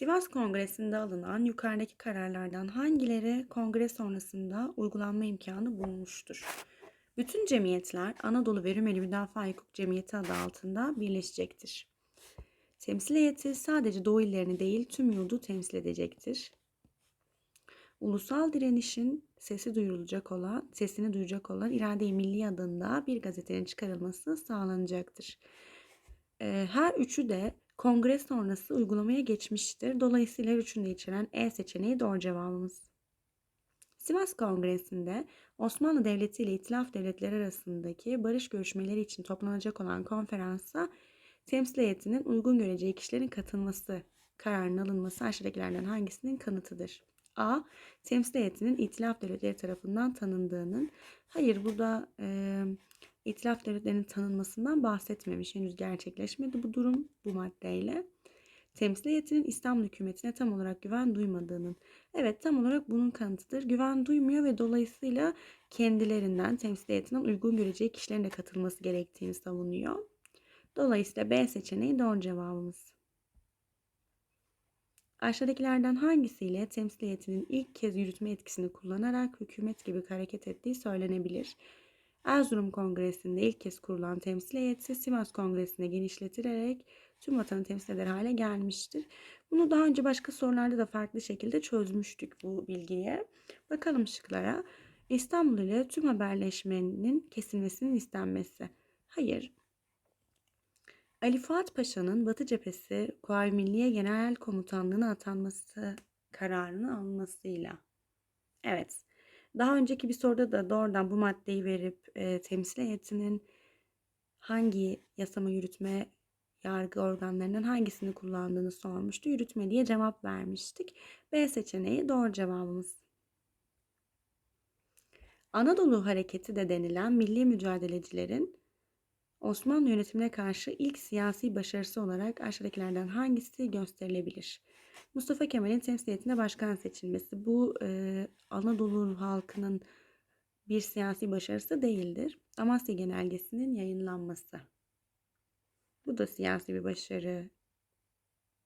Sivas Kongresi'nde alınan yukarıdaki kararlardan hangileri kongre sonrasında uygulanma imkanı bulmuştur? Bütün cemiyetler Anadolu ve Rumeli Müdafaa Hukuk Cemiyeti adı altında birleşecektir. Temsil heyeti sadece Doğu illerini değil tüm yurdu temsil edecektir. Ulusal direnişin sesi duyurulacak olan, sesini duyuracak olan İrade-i Milli adında bir gazetenin çıkarılması sağlanacaktır. Her üçü de kongre sonrası uygulamaya geçmiştir. Dolayısıyla her üçünü içeren E seçeneği doğru cevabımız. Sivas Kongresi'nde Osmanlı Devleti ile İtilaf Devletleri arasındaki barış görüşmeleri için toplanacak olan konferansa temsil heyetinin uygun göreceği kişilerin katılması kararının alınması aşağıdakilerden hangisinin kanıtıdır? A. Temsil heyetinin İtilaf Devletleri tarafından tanındığının. Hayır burada e, İtilaf Devletleri'nin tanınmasından bahsetmemiş. Henüz gerçekleşmedi bu durum bu maddeyle. Temsil heyetinin İstanbul hükümetine tam olarak güven duymadığının. Evet tam olarak bunun kanıtıdır. Güven duymuyor ve dolayısıyla kendilerinden temsil heyetinden uygun göreceği kişilerin de katılması gerektiğini savunuyor. Dolayısıyla B seçeneği doğru cevabımız. Aşağıdakilerden hangisiyle temsil heyetinin ilk kez yürütme etkisini kullanarak hükümet gibi hareket ettiği söylenebilir? Erzurum Kongresi'nde ilk kez kurulan temsil heyeti Sivas Kongresi'ne genişletilerek tüm vatanı temsil eder hale gelmiştir. Bunu daha önce başka sorularda da farklı şekilde çözmüştük bu bilgiye. Bakalım şıklara. İstanbul ile tüm haberleşmenin kesilmesinin istenmesi. Hayır. Ali Fuat Paşa'nın Batı Cephesi Kuvayi Milliye Genel Komutanlığı'na atanması kararını almasıyla. Evet. Daha önceki bir soruda da doğrudan bu maddeyi verip e, temsil heyetinin hangi yasama yürütme yargı organlarından hangisini kullandığını sormuştu. Yürütme diye cevap vermiştik. B seçeneği doğru cevabımız. Anadolu Hareketi de denilen milli mücadelecilerin Osmanlı yönetimine karşı ilk siyasi başarısı olarak aşağıdakilerden hangisi gösterilebilir? Mustafa Kemal'in temsiliyetine başkan seçilmesi. Bu e, Anadolu halkının bir siyasi başarısı değildir. Amasya Genelgesi'nin yayınlanması. Bu da siyasi bir başarı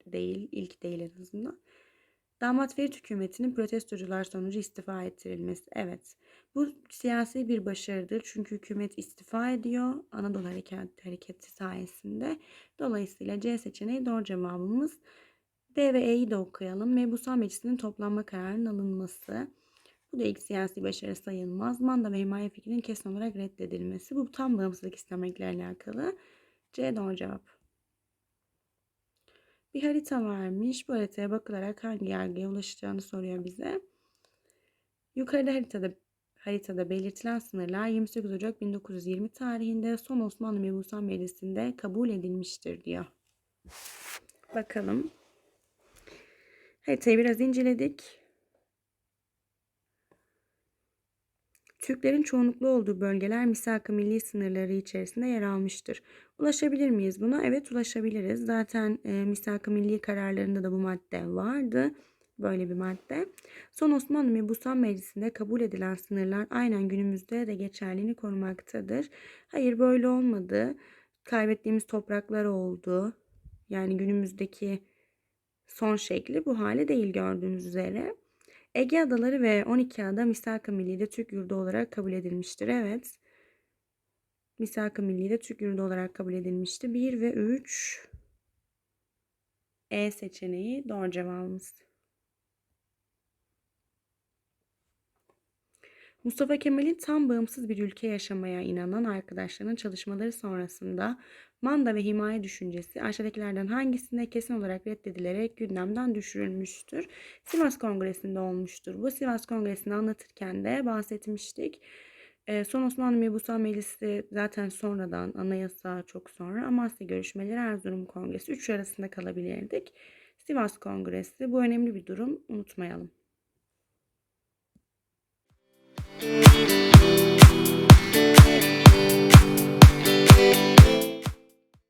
değil, ilk değil en azından. Damat Ferit hükümetinin protestocular sonucu istifa ettirilmesi. Evet, bu siyasi bir başarıdır. Çünkü hükümet istifa ediyor Anadolu Hareketi, hareketi sayesinde. Dolayısıyla C seçeneği doğru cevabımız. D ve E'yi de okuyalım. Mebusan Meclisi'nin toplanma kararının alınması. Bu da ilk siyasi başarı sayılmaz. Manda ve himaye fikrinin kesin olarak reddedilmesi. Bu tam bağımsızlık istemekle alakalı. C doğru cevap. Bir harita varmış. Bu haritaya bakılarak hangi yargıya ulaşacağını soruyor bize. Yukarıda haritada haritada belirtilen sınırlar 28 Ocak 1920 tarihinde son Osmanlı Mebusan Meclisi'nde kabul edilmiştir diyor. Bakalım. Haritayı biraz inceledik. Türklerin çoğunluklu olduğu bölgeler misak-ı milli sınırları içerisinde yer almıştır. Ulaşabilir miyiz buna? Evet ulaşabiliriz. Zaten e, misak-ı milli kararlarında da bu madde vardı. Böyle bir madde. Son Osmanlı Mebusan Meclisi'nde kabul edilen sınırlar aynen günümüzde de geçerliğini korumaktadır. Hayır böyle olmadı. Kaybettiğimiz topraklar oldu. Yani günümüzdeki son şekli bu hale değil gördüğünüz üzere. Ege Adaları ve 12 ada Misak-ı Milli'de Türk yurdu olarak kabul edilmiştir. Evet. Misak-ı Milli'de Türk yurdu olarak kabul edilmişti. 1 ve 3 E seçeneği doğru cevabımız. Mustafa Kemal'in tam bağımsız bir ülke yaşamaya inanan arkadaşlarının çalışmaları sonrasında manda ve himaye düşüncesi aşağıdakilerden hangisinde kesin olarak reddedilerek gündemden düşürülmüştür? Sivas Kongresi'nde olmuştur. Bu Sivas Kongresi'ni anlatırken de bahsetmiştik. Ee, son Osmanlı Mebusan Meclisi zaten sonradan anayasa çok sonra Amasya görüşmeleri Erzurum Kongresi 3 arasında kalabilirdik. Sivas Kongresi bu önemli bir durum unutmayalım. Thank you.